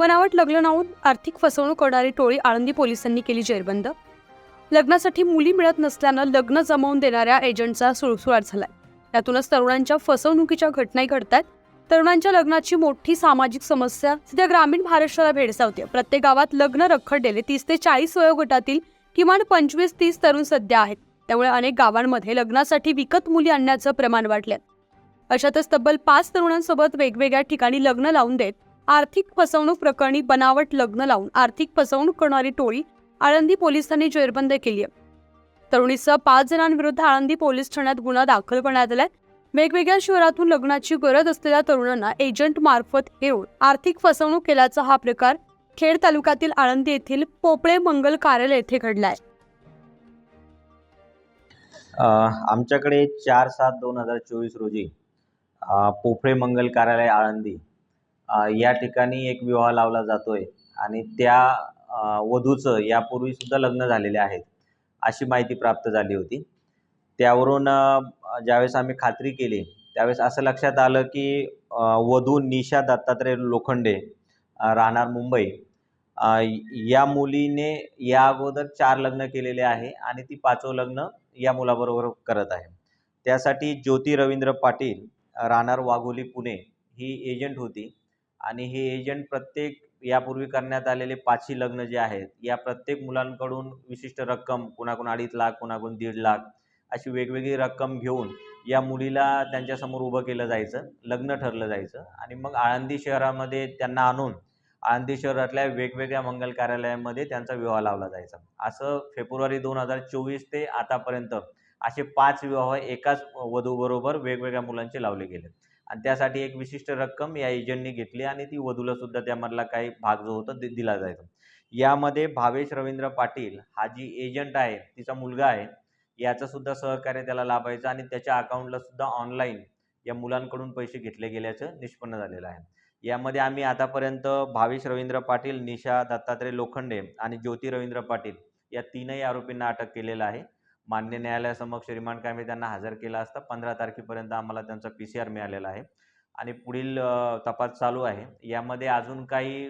बनावट लग्न लावून आर्थिक फसवणूक करणारी टोळी आळंदी पोलिसांनी केली जेरबंद. लग्नासाठी मुली मिळत नसल्यानं लग्न जमवून देणाऱ्या एजंटचा सुळसुळाट झालाय. यातूनच तरुणांच्या फसवणुकीच्या घटनाही घडतात तरुणांच्या लग्नाची मोठी सामाजिक समस्या सध्या ग्रामीण महाराष्ट्राला भेडसावते प्रत्येक गावात लग्न रखडलेले तीस ते चाळीस वयोगटातील किमान पंचवीस तीस तरुण सध्या आहेत. त्यामुळे अनेक गावांमध्ये लग्नासाठी विकत मुली आणण्याचं प्रमाण वाढलं अशातच तब्बल पाच तरुणांसोबत वेगवेगळ्या ठिकाणी लग्न लावून देत आर्थिक फसवणूक प्रकरणी बनावट लग्न लावून आर्थिक फसवणूक करणारी टोळी आळंदी पोलिसांनी जेरबंद केली आहे. तरुणीसह पाच जणांविरुद्ध आळंदी पोलीस ठाण्यात गुन्हा दाखल करण्यात आलाय. वेगवेगळ्या शहरातून लग्नाची गरज असलेल्या तरुणांना एजंट मार्फत येऊन आर्थिक फसवणूक केल्याचा हा प्रकार खेड तालुक्यातील आळंदी येथील पोपळे मंगल कार्यालय येथे घडलाय. आमच्याकडे चार सात दोन हजार चोवीस रोजी पोपळे पोफळे मंगल कार्यालय आळंदी या ठिकाणी एक विवाह लावला जातोय आणि त्या वधूचं यापूर्वी सुद्धा लग्न झालेले आहेत अशी माहिती प्राप्त झाली होती. त्यावरून ज्यावेळेस आम्ही खात्री केली त्यावेळेस असं लक्षात आलं की वधू निशा दत्तात्रय लोखंडे राहणार मुंबई. या मुलीने या अगोदर चार लग्न केलेले आहे आणि ती पाचवं लग्न या मुलाबरोबर करत आहे. त्यासाठी ज्योती रवींद्र पाटील राहणार वाघोली पुणे ही एजंट होती. आणि हे एजंट प्रत्येक यापूर्वी करण्यात आलेले पाचही लग्न जे आहेत या प्रत्येक मुलांकडून विशिष्ट रक्कम कोणाकडून अडीच लाख कुणाकडून दीड लाख अशी वेगवेगळी रक्कम घेऊन या मुलीला त्यांच्यासमोर उभं केलं जायचं लग्न ठरलं जायचं आणि मग आळंदी शहरामध्ये त्यांना आणून आळंदी शहरातल्या वेगवेगळ्या मंगल कार्यालयामध्ये त्यांचा विवाह लावला जायचा. असं फेब्रुवारी दोन हजार चोवीस ते आतापर्यंत असे पाच विवाह एकाच वधूबरोबर वेगवेगळ्या मुलांचे लावले गेले आणि त्यासाठी एक विशिष्ट रक्कम या एजंटनी घेतली आणि ती वधूला सुद्धा त्यामधला काही भाग जो होता दि- दिला जायचा. यामध्ये भावेश रवींद्र पाटील हा जी एजंट आहे तिचा मुलगा आहे याचं सुद्धा सहकार्य त्याला लाभायचं आणि त्याच्या अकाउंटला सुद्धा ऑनलाईन या मुलांकडून पैसे घेतले गेल्याचं निष्पन्न झालेलं आहे. यामध्ये आम्ही आतापर्यंत भावेश रवींद्र पाटील निशा दत्तात्रय लोखंडे आणि ज्योती रवींद्र पाटील या तीनही आरोपींना अटक केलेलं आहे. मान्य न्यायालयासमक्ष रिमांड कायमे त्यांना हजर केला असता पंधरा तारखेपर्यंत आम्हाला त्यांचा पी सी आर मिळालेला आहे. आणि पुढील तपास चालू आहे. यामध्ये अजून काही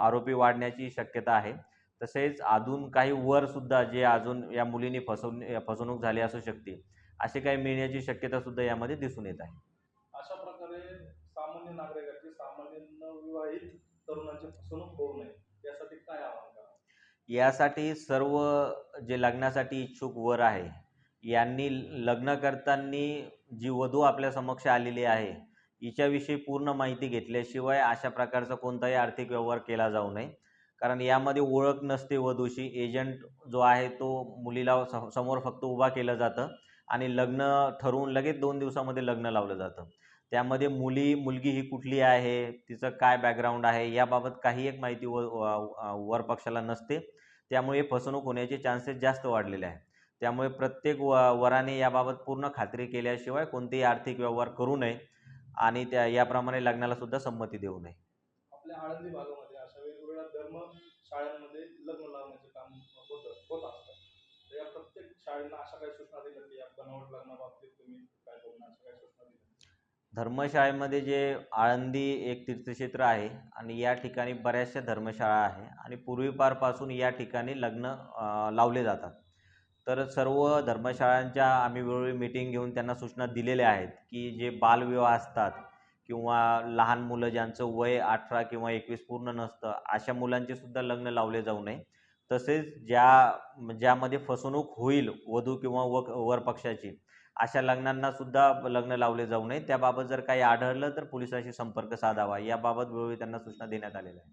आरोपी वाढण्याची शक्यता आहे. तसेच अजून काही वर सुद्धा जे अजून या मुलीने फसवून फसवणूक झाली असू शकते असे काही मिळण्याची शक्यता सुद्धा यामध्ये दिसून येत आहे. अशा प्रकारे सामान्य नागरिकांची सामान्य विवाहित तरुणांची फसवणूक होऊ नये यासाठी काय आवाहन? यासाठी सर्व जे लग्नासाठी इच्छुक वर आहे यांनी लग्न करताना जी वधू आपल्या समक्ष आलेली आहे हिच्याविषयी पूर्ण माहिती घेतल्याशिवाय अशा प्रकारचा कोणताही आर्थिक व्यवहार केला जाऊ नये. कारण यामध्ये ओळख नसते वधूशी. एजंट जो आहे तो मुलीला स समोर फक्त उभा केलं जातं आणि लग्न ठरवून लगेच दोन दिवसामध्ये लग्न लावलं जातं. त्यामध्ये मुली मुलगी ही कुठली आहे तिचं काय बॅकग्राऊंड आहे याबाबत काही एक माहिती व वर पक्षाला नसते. त्यामुळे फसवणूक होण्याचे चान्सेस जास्त वाढलेले आहे त्यामुळे प्रत्येक व वराने याबाबत पूर्ण खात्री केल्याशिवाय कोणतेही आर्थिक व्यवहार करू नये आणि त्या याप्रमाणे लग्नाला सुद्धा संमती देऊ नये. आपल्या आळंदी भागामध्ये अशा वेगवेगळ्या धर्म शाळांमध्ये लग्न काम होतं होत असतं. या प्रत्येक अशा काही सूचना दिल्या की या बनावट लग्नाबाबतीत तुम्ही काय करू नये अशा काही सूचना दिल्या धर्मशाळेमध्ये जे आळंदी एक तीर्थक्षेत्र आहे आणि या ठिकाणी बऱ्याचशा धर्मशाळा आहे आणि पूर्वीपारपासून या ठिकाणी लग्न लावले जातात. तर सर्व धर्मशाळांच्या आम्ही वेळोवेळी मीटिंग घेऊन त्यांना सूचना दिलेल्या आहेत की जे बालविवाह असतात किंवा लहान मुलं ज्यांचं वय अठरा किंवा एकवीस पूर्ण नसतं अशा मुलांचे सुद्धा लग्न लावले जाऊ नये. तसेच ज्या ज्यामध्ये फसवणूक होईल वधू किंवा व वर पक्षाची अशा लग्नांना सुद्धा लग्न लावले जाऊ नये. त्याबाबत जर काही आढळलं तर पोलिसांशी संपर्क साधावा. याबाबत वेळोवेळी त्यांना सूचना देण्यात आलेल्या आहेत.